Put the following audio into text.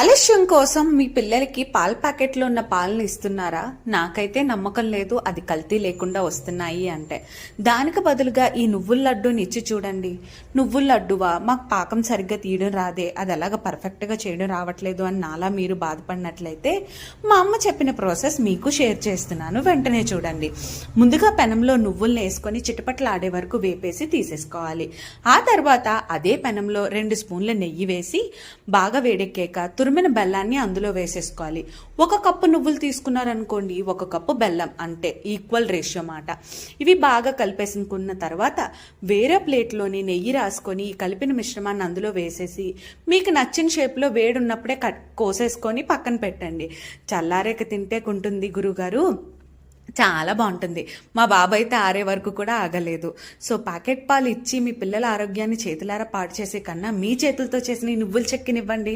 కాలుష్యం కోసం మీ పిల్లలకి పాల ప్యాకెట్లో ఉన్న పాలను ఇస్తున్నారా? నాకైతే నమ్మకం లేదు. అది కల్తీ లేకుండా వస్తున్నాయి అంటే. దానికి బదులుగా ఈ నువ్వుల లడ్డూని ఇచ్చి చూడండి. నువ్వుల లడ్డువా? మాకు పాకం సరిగ్గా తీయడం రాదే. అది ఎలాగ పర్ఫెక్ట్గా చేయడం రావట్లేదు అని నాలా మీరు బాధపడినట్లయితే మా అమ్మ చెప్పిన ప్రాసెస్ మీకు షేర్ చేస్తున్నాను. వెంటనే చూడండి. ముందుగా పెనంలో నువ్వుల్ని వేసుకొని చిటపట్లు ఆడే వరకు వేపేసి తీసేసుకోవాలి. ఆ తర్వాత అదే పెనంలో రెండు స్పూన్ల నెయ్యి వేసి బాగా వేడెక్కాక తురిమిన బెల్లాన్ని అందులో వేసేసుకోవాలి. ఒక కప్పు నువ్వులు తీసుకున్నారనుకోండి ఒక కప్పు బెల్లం అంటే ఈక్వల్ రేషియో మాట. ఇవి బాగా కలిపేసుకున్న తర్వాత వేరే ప్లేట్లోని నెయ్యి రాసుకొని కలిపిన మిశ్రమాన్ని అందులో వేసేసి మీకు నచ్చిన షేప్లో వేడున్నప్పుడే కట్ కోసేసుకొని పక్కన పెట్టండి. చల్లారేక తింటే కుంటుంది గురుగారు. చాలా బాగుంటుంది. మా బాబాయ్ అయితే ఆరే వరకు కూడా ఆగలేదు. సో ప్యాకెట్ పాలు ఇచ్చి మీ పిల్లల ఆరోగ్యాన్ని చేతులారా పాడు చేసే కన్నా మీ చేతులతో చేసిన నువ్వులు నువ్వుల చెక్కినివ్వండి.